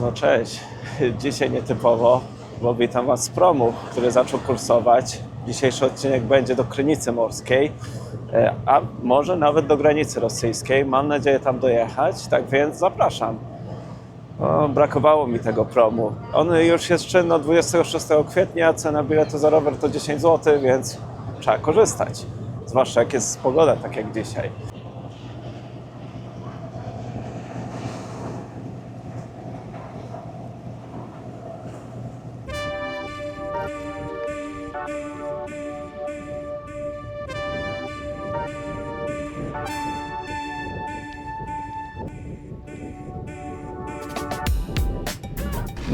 No cześć. Dzisiaj nietypowo, bo witam Was z promu, który zaczął kursować. Dzisiejszy odcinek będzie do Krynicy Morskiej, e, a może nawet do granicy rosyjskiej. Mam nadzieję tam dojechać, tak więc zapraszam. O, brakowało mi tego promu. On już jest czynny od 26 kwietnia, cena biletu za rower to 10 zł, więc trzeba korzystać. Zwłaszcza jak jest pogoda, tak jak dzisiaj.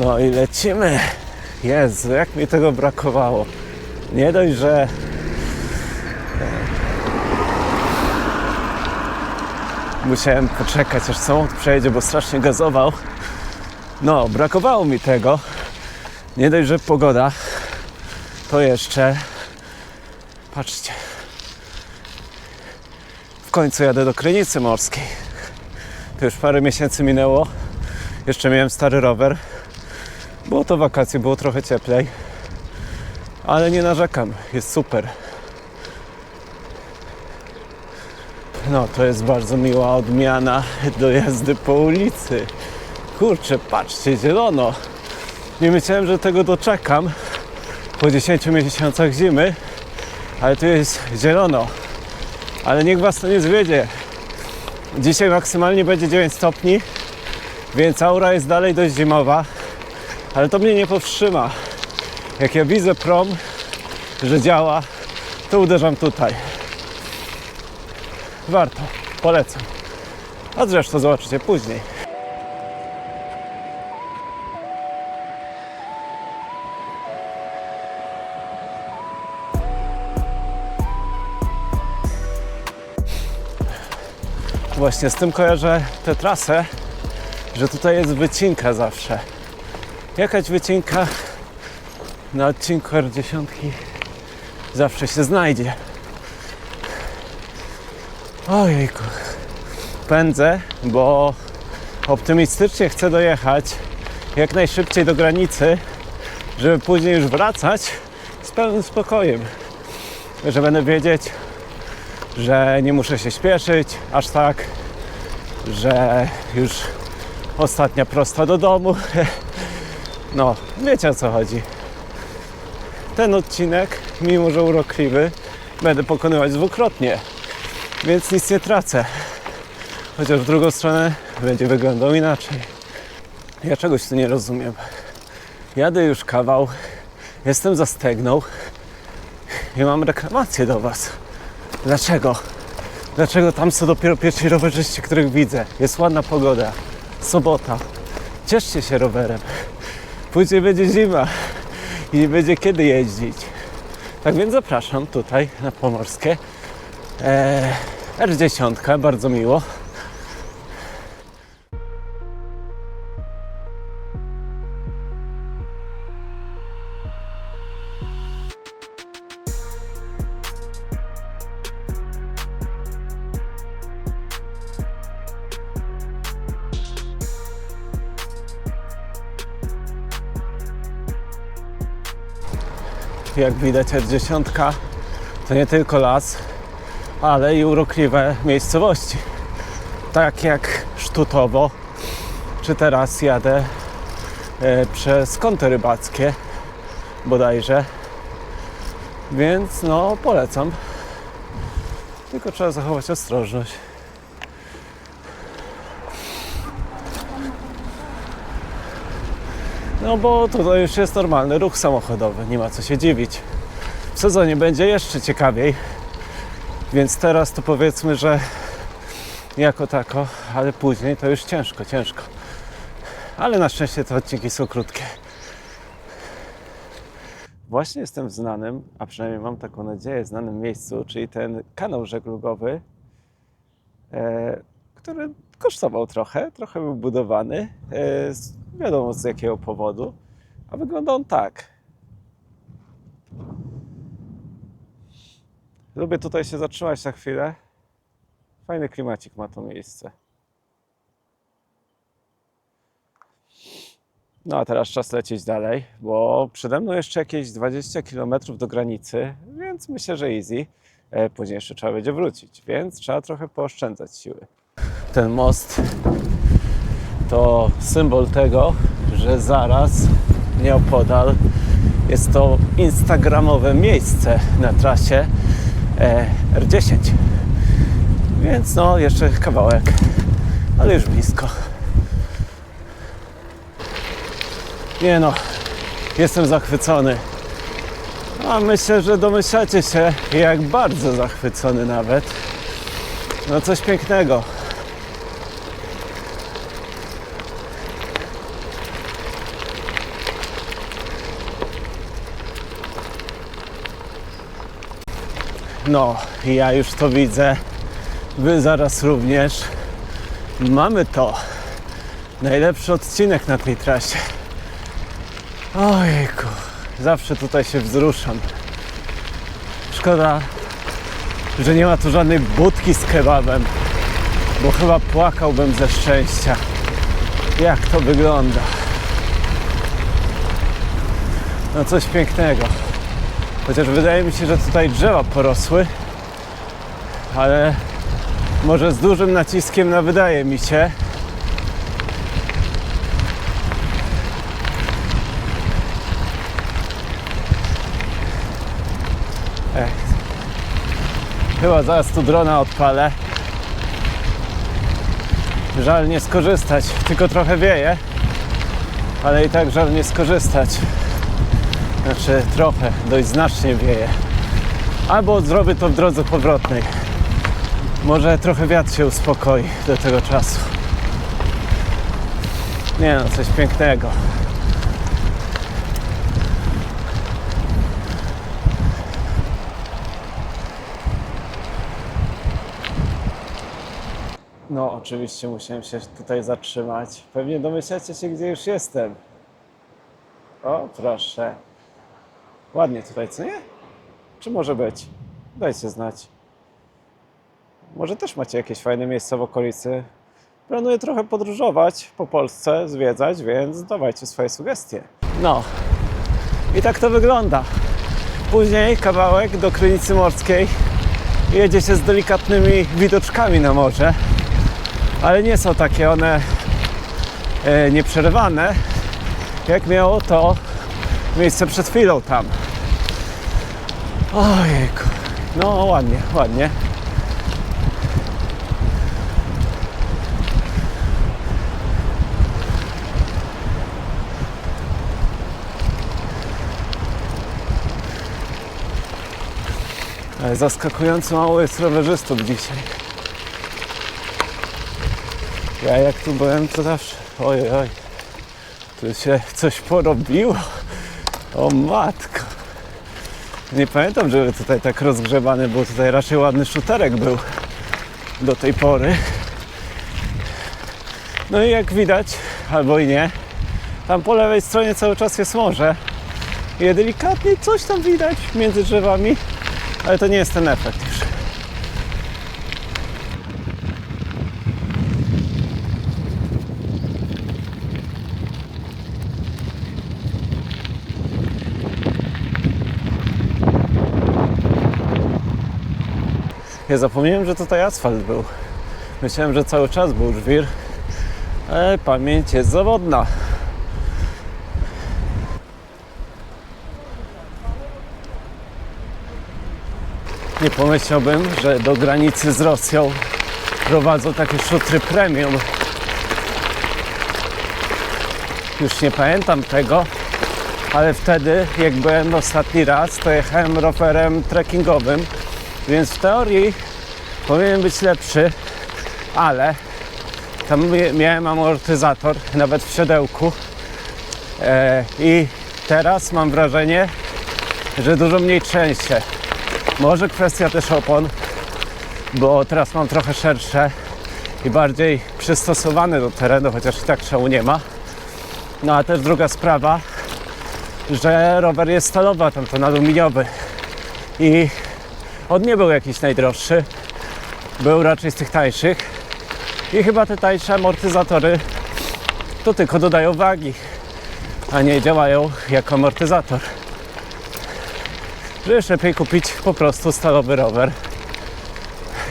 No i lecimy. Jezu, jak mi tego brakowało. Nie dość, że musiałem poczekać, aż samochód przejedzie, bo strasznie gazował. No, brakowało mi tego. Nie dość, że pogoda, to jeszcze patrzcie. W końcu jadę do Krynicy Morskiej. To już parę miesięcy minęło. Jeszcze miałem stary rower. Było to wakacje, było trochę cieplej. Ale nie narzekam, jest super. No, to jest bardzo miła odmiana do jazdy po ulicy. Kurczę, patrzcie, zielono. Nie myślałem, że tego doczekam po 10 miesiącach zimy, ale tu jest zielono. Ale niech Was to nie zwiedzie. Dzisiaj maksymalnie będzie 9 stopni, więc aura jest dalej dość zimowa, ale to mnie nie powstrzyma. Jak ja widzę prom, że działa, to uderzam tutaj. Warto, polecam. A zresztą zobaczycie później. Właśnie z tym kojarzę tę trasę, że tutaj jest wycinka zawsze. Jakaś wycinka na odcinku R10 zawsze się znajdzie. Ojejku. Pędzę, bo optymistycznie chcę dojechać jak najszybciej do granicy, żeby później już wracać z pełnym spokojem. Że będę wiedzieć, że nie muszę się śpieszyć aż tak, że już ostatnia prosta do domu. No, wiecie o co chodzi. Ten odcinek, mimo że urokliwy, będę pokonywać dwukrotnie, więc nic nie tracę. Chociaż w drugą stronę będzie wyglądał inaczej. Ja czegoś tu nie rozumiem. Jadę już kawał, jestem za stegną i mam reklamację do Was. Dlaczego? Dlaczego tam są dopiero pierwsi rowerzyści, których widzę? Jest ładna pogoda, sobota. Cieszcie się rowerem. Później będzie zima i nie będzie kiedy jeździć. Tak więc zapraszam tutaj na Pomorskie. Eee, R10, bardzo miło. Jak widać R10 to nie tylko las, ale i urokliwe miejscowości. Tak jak Sztutowo, czy teraz jadę e, przez kąty rybackie bodajże. Więc no polecam. Tylko trzeba zachować ostrożność. No bo to już jest normalny ruch samochodowy, nie ma co się dziwić. W sezonie będzie jeszcze ciekawiej, więc teraz to powiedzmy, że jako tako, ale później to już ciężko, ciężko. Ale na szczęście te odcinki są krótkie. Właśnie jestem w znanym, a przynajmniej mam taką nadzieję, znanym miejscu, czyli ten kanał żeglugowy, e, który kosztował trochę, trochę był budowany, e, wiadomo z jakiego powodu, a wygląda on tak. Lubię tutaj się zatrzymać na chwilę. Fajny klimacik ma to miejsce. No a teraz czas lecieć dalej, bo przede mną jeszcze jakieś 20 km do granicy, więc myślę, że easy. E, Później jeszcze trzeba będzie wrócić, więc trzeba trochę pooszczędzać siły. Ten most to symbol tego, że zaraz nieopodal jest to instagramowe miejsce na trasie e, R10. Więc no, jeszcze kawałek, ale już blisko. Nie no, jestem zachwycony. A myślę, że domyślacie się, jak bardzo zachwycony nawet. No coś pięknego. No, ja już to widzę. Wy zaraz również. Mamy to. Najlepszy odcinek na tej trasie. Ojejku, zawsze tutaj się wzruszam. Szkoda, że nie ma tu żadnej budki z kebabem, bo chyba płakałbym ze szczęścia. Jak to wygląda? No coś pięknego. Chociaż wydaje mi się, że tutaj drzewa porosły, ale może z dużym naciskiem na wydaje mi się. Ech. Chyba zaraz tu drona odpalę. Żal nie skorzystać, tylko trochę wieje, ale i tak żal nie skorzystać. Znaczy trochę, dość znacznie wieje. Albo zrobię to w drodze powrotnej. Może trochę wiatr się uspokoi do tego czasu. Nie no, coś pięknego. No, oczywiście musiałem się tutaj zatrzymać. Pewnie domyślacie się, gdzie już jestem. O, proszę. Ładnie tutaj, co nie? Czy może być? Dajcie znać. Może też macie jakieś fajne miejsca w okolicy. Planuję trochę podróżować po Polsce, zwiedzać, więc dawajcie swoje sugestie. No. I tak to wygląda. Później kawałek do Krynicy Morskiej. Jedzie się z delikatnymi widoczkami na morze, ale nie są takie one e, nieprzerywane, jak miało to miejsce przed chwilą tam. Ojejku. No ładnie, ładnie. Zaskakująco mało jest rowerzystów dzisiaj. Ja jak tu byłem, to zawsze. Oj, oj. Tu się coś porobiło. O matko. Nie pamiętam, żeby tutaj tak rozgrzebany był. Tutaj raczej ładny szuterek był do tej pory. No i jak widać, albo i nie, tam po lewej stronie cały czas jest morze. I delikatnie coś tam widać między drzewami, ale to nie jest ten efekt już. Ja zapomniałem, że tutaj asfalt był. Myślałem, że cały czas był żwir, ale pamięć jest zawodna. Nie pomyślałbym, że do granicy z Rosją prowadzą takie szutry premium. Już nie pamiętam tego, ale wtedy, jak byłem ostatni raz, to jechałem rowerem trekkingowym, więc w teorii powinien być lepszy, ale tam miałem amortyzator nawet w siodełku e, i teraz mam wrażenie, że dużo mniej trzęsie. Może kwestia też opon, bo teraz mam trochę szersze i bardziej przystosowane do terenu, chociaż i tak czemu nie ma. No a też druga sprawa, że rower jest stalowy, a tamten aluminiowy i on nie był jakiś najdroższy, był raczej z tych tańszych i chyba te tańsze amortyzatory to tylko dodają wagi. a nie działają jako amortyzator. Że lepiej kupić po prostu stalowy rower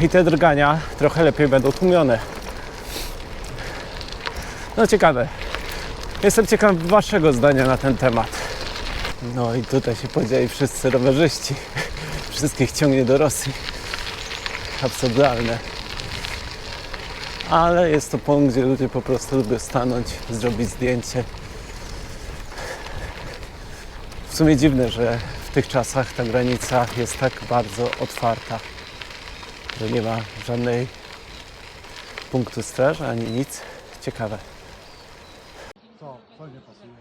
i te drgania trochę lepiej będą tłumione. No ciekawe. Jestem ciekaw Waszego zdania na ten temat. No i tutaj się podzieli wszyscy rowerzyści. Wszystkich ciągnie do Rosji. Absurdalne. Ale jest to punkt, gdzie ludzie po prostu lubią stanąć, zrobić zdjęcie. W sumie dziwne, że w tych czasach ta granica jest tak bardzo otwarta, że nie ma żadnej punktu straży ani nic. Ciekawe. Co, co nie pasuje?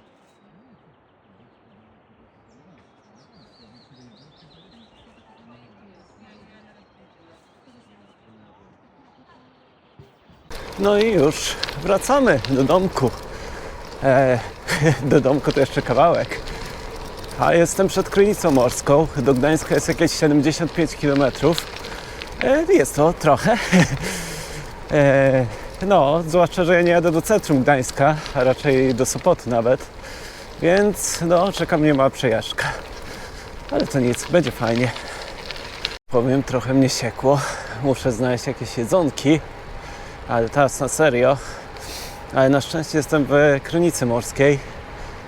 No i już wracamy do domku. E, do domku to jeszcze kawałek. A jestem przed Krynicą Morską. Do Gdańska jest jakieś 75 km. E, jest to trochę. E, no, zwłaszcza, że ja nie jadę do centrum Gdańska, a raczej do Sopotu nawet. Więc no, czeka mnie mała przejażdżka. Ale to nic, będzie fajnie. Powiem, trochę mnie siekło. Muszę znaleźć jakieś jedzonki ale teraz na serio. Ale na szczęście jestem w Krynicy Morskiej,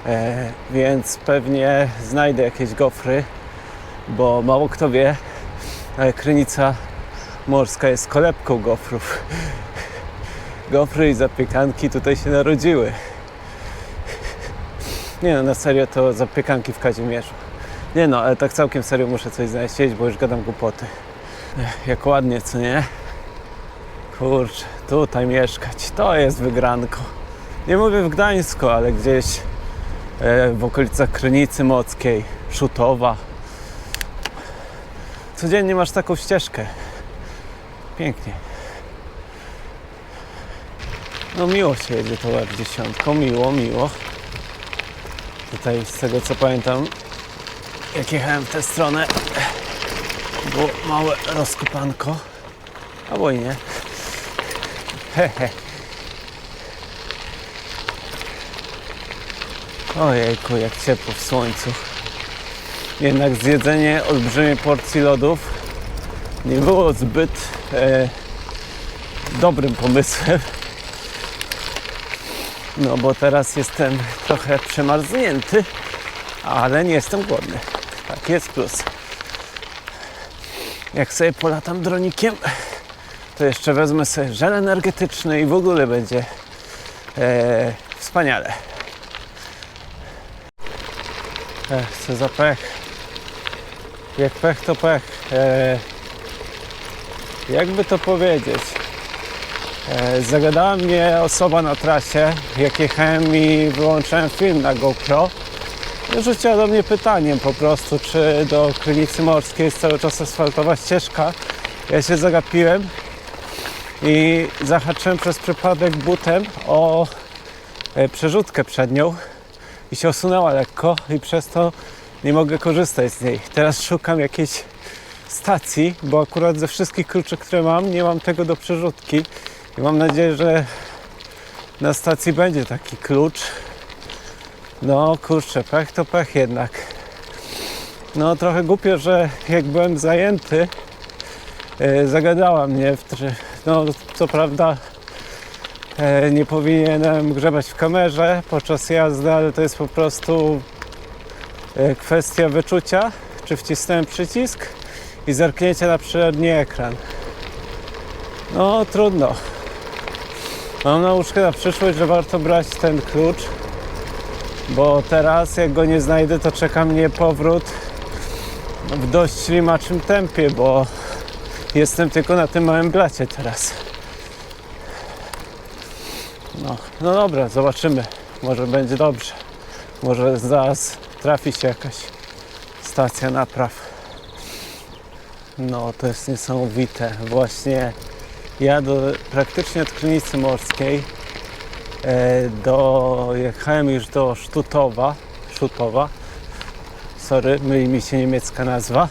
e, więc pewnie znajdę jakieś gofry, bo mało kto wie, ale Krynica Morska jest kolebką gofrów. Gofry i zapiekanki tutaj się narodziły. Nie no, na serio to zapiekanki w Kazimierzu. Nie no, ale tak całkiem serio muszę coś znaleźć, bo już gadam głupoty. Jak ładnie, co nie? Kurczę, tutaj mieszkać, to jest wygranko. Nie mówię w Gdańsku, ale gdzieś e, w okolicach Krynicy Mockiej, Szutowa. Codziennie masz taką ścieżkę. Pięknie. No miło się jedzie tą F10, miło, miło. Tutaj z tego co pamiętam, jak jechałem w tę stronę, było małe rozkopanko. Albo i nie. Hehe. Ojejku, jak ciepło w słońcu. Jednak zjedzenie olbrzymiej porcji lodów nie było zbyt e, dobrym pomysłem. No bo teraz jestem trochę przemarznięty, ale nie jestem głodny. Tak jest plus. Jak sobie polatam dronikiem, to jeszcze wezmę sobie żel energetyczny i w ogóle będzie e, wspaniale. Ech, co za pech. Jak pech to pech. E, jakby to powiedzieć? E, zagadała mnie osoba na trasie, jak jechałem i wyłączyłem film na GoPro. Rzuciła do mnie pytaniem po prostu, czy do Krynicy Morskiej jest cały czas asfaltowa ścieżka. Ja się zagapiłem i zahaczyłem przez przypadek butem o e, przerzutkę przednią i się osunęła lekko i przez to nie mogę korzystać z niej. Teraz szukam jakiejś stacji, bo akurat ze wszystkich kluczy, które mam, nie mam tego do przerzutki i mam nadzieję, że na stacji będzie taki klucz. No kurczę, pech to pech jednak. No trochę głupio, że jak byłem zajęty, e, zagadała mnie w tr- no co prawda e, nie powinienem grzebać w kamerze podczas jazdy, ale to jest po prostu e, kwestia wyczucia, czy wcisnąłem przycisk i zerknięcia na przedni ekran. No trudno. Mam nauczkę na przyszłość, że warto brać ten klucz, bo teraz jak go nie znajdę, to czeka mnie powrót w dość ślimaczym tempie, bo Jestem tylko na tym małym blacie teraz. No, no dobra, zobaczymy. Może będzie dobrze. Może zaraz trafi się jakaś stacja napraw. No, to jest niesamowite. Właśnie jadę praktycznie od Krynicy Morskiej e, do, jechałem już do Sztutowa, Szutowa. Sorry, myli mi się niemiecka nazwa.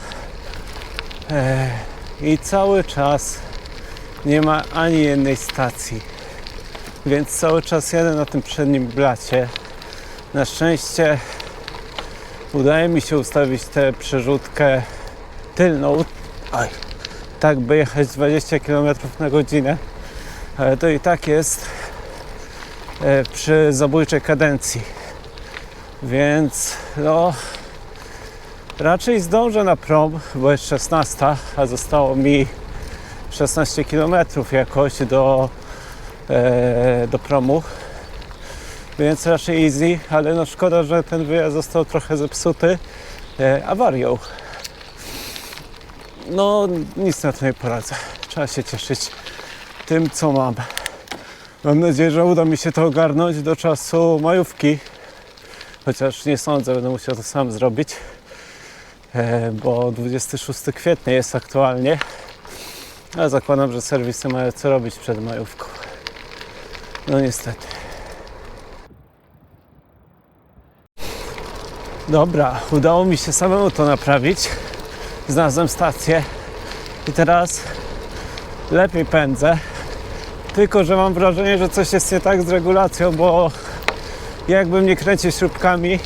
E, i cały czas nie ma ani jednej stacji. Więc cały czas jadę na tym przednim blacie. Na szczęście udaje mi się ustawić tę przerzutkę tylną, aj, tak by jechać 20 km na godzinę, ale to i tak jest e, przy zabójczej kadencji. Więc no raczej zdążę na prom, bo jest 16, a zostało mi 16 km jakoś do, e, do promu. Więc raczej easy, ale no szkoda, że ten wyjazd został trochę zepsuty e, awarią. No nic na to nie poradzę. Trzeba się cieszyć tym, co mam. Mam nadzieję, że uda mi się to ogarnąć do czasu majówki. Chociaż nie sądzę, będę musiał to sam zrobić. E, bo 26 kwietnia jest aktualnie. Ale zakładam, że serwisy mają co robić przed majówką. No niestety. Dobra, udało mi się samemu to naprawić. Znalazłem stację i teraz lepiej pędzę. Tylko, że mam wrażenie, że coś jest nie tak z regulacją, bo jakbym nie kręcił śrubkami,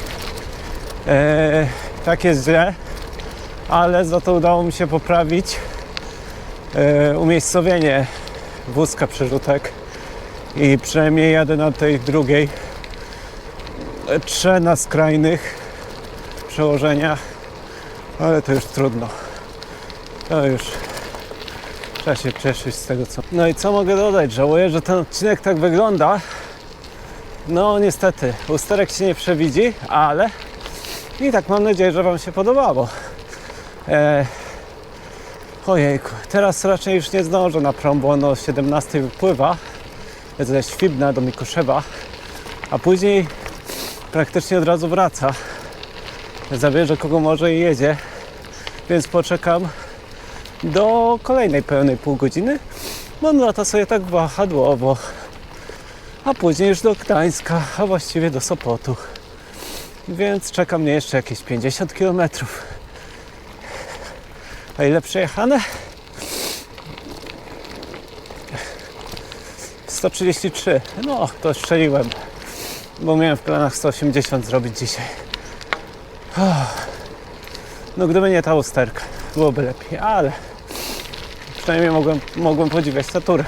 e, tak jest źle, ale za to udało mi się poprawić e, umiejscowienie wózka przerzutek i przynajmniej jadę na tej drugiej. E, Trzę na skrajnych przełożeniach, ale to już trudno. To już trzeba się cieszyć z tego co. No i co mogę dodać? Żałuję, że ten odcinek tak wygląda. No niestety, usterek się nie przewidzi, ale i tak mam nadzieję, że Wam się podobało. E, ojejku, teraz raczej już nie zdążę na prom, bo ono o 17 wypływa ze Świbna do Mikuszewa, a później praktycznie od razu wraca. Zabierze kogo może i jedzie, więc poczekam do kolejnej pełnej pół godziny. Mam lata sobie tak wahadłowo, a później już do Gdańska, a właściwie do Sopotu. Więc czeka mnie jeszcze jakieś 50 km. A ile przejechane? 133. No, to strzeliłem, bo miałem w planach 180 zrobić dzisiaj. No, gdyby nie ta usterka, byłoby lepiej, ale przynajmniej mogłem, mogłem podziwiać naturę.